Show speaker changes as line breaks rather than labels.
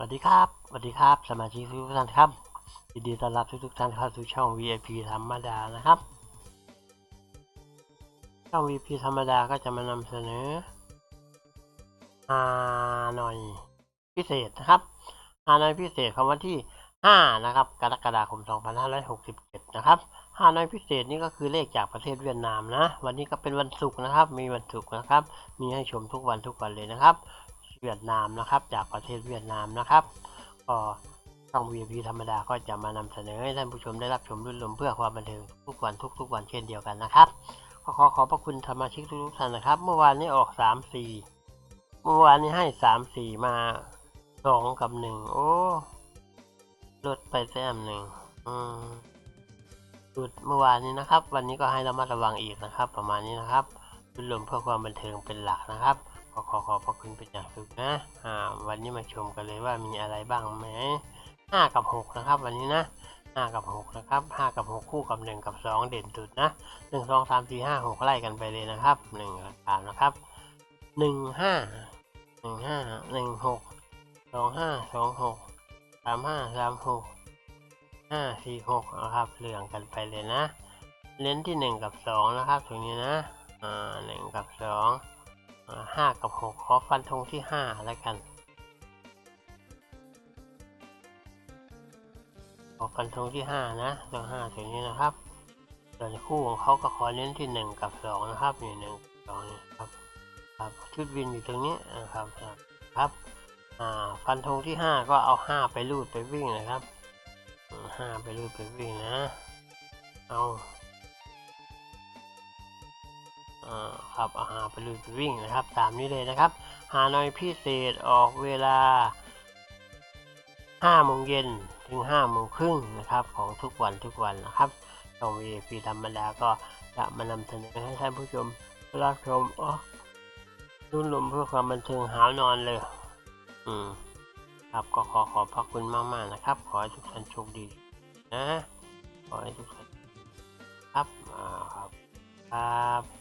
สวัสดีครับสวัสดีครับ สมาชิกทุกท่านครับยินดีต้อนรับทุกทุกๆท่านเข้าสู่ช่อง VIP ธรรมดานะครับ ช่อง VIP ธรรมดาก็จะมานำเสนอฮานอยพิเศษนะครับฮานอยพิเศษของวันที่ 5 นะครับ กรกฎาคม 2567 นะครับฮานอยพิเศษนี่ก็คือเลขจากประเทศเวียดนามนะ วันนี้ก็เป็นวันศุกร์นะครับ มีวันศุกร์นะครับ มีให้ชมทุกวันทุกวันเลยนะครับ เวียดนามนะครับ จากประเทศเวียดนามนะครับก็ช่อง VIP ธรรมดาก็จะมานำเสนอให้ท่านผู้ชมได้รับชมรุ่นลมเพื่อความบันเทิงทุกวันทุกๆวันเช่นเดียวกันนะครับก็ขอขอบพระคุณสมาชิกทุกท่านนะครับ เมื่อวานนี้ออกสามสี่เมื่อวานนี้ให้สามสี่มาสองกับหนึ่งโอ้ลดไปแต้มหนึ่งอืมจุดเมื่อวานนี้นะครับ วันนี้ก็ให้ระมัดระวังอีกนะครับ ประมาณนี้นะครับรุ่นลมเพื่อความบันเทิงเป็นหลักนะครับ ขอขอขอบพระคุณเป็นอย่างสูงนะอ่าวันนี้มาชมกันเลยว่ามีอะไรบ้างไหมห้ากับหกนะครับ วันนี้นะห้ากับหกนะครับห้ากับหกคู่กับหนึ่งกับสองเด่นสุดนะหนึ่งสองสามสี่ห้าหกไล่กันไปเลยนะครับหนึ่งกับสามนะครับหนึ่งห้าหนึ่งห้าหนึ่งหกสองห้าสองหกสามห้าสามหกห้าสี่หกนะครับเรียงกันไปเลยนะเน้นที่หนึ่งกับสองนะครับตรงนี้นะอ่าหนึ่งกับสอง ห้ากับหกขอฟันธงที่ห้าแล้วกัน ขอฟันธงที่ห้านะตัวห้าตัวนี้นะครับส่วนคู่ของเขาก็ขอเน้นที่หนึ่งกับสองนะครับนี่หนึ่งสองนี่ครับครับชุดวินอยู่ตรงนี้นะครับครับฟันธงที่ห้าก็เอาห้าไปรูดไปวิ่งนะครับห้าไปรูดไปวิ่งนะ เอา อ่าครับอาหารไปลุยไปวิ่งนะครับ ตามนี้เลยนะครับ หาหน่อยพิเศษออกเวลา5โมงเย็นถึง5โมงครึ่งนะครับ ของทุกวันทุกวันนะครับช่อง VIP ธรรมดาก็จะมานำเสนอให้ท่านผู้ชมรับชมอ๋อรุ่นลมเพื่อความบันเทิงหาวนอนเลย อืม ครับก็ขอขอบพระคุณมากๆนะครับ ขอให้ทุกท่านโชคดีนะขอให้ทุกท่านครับอ่าครับครับ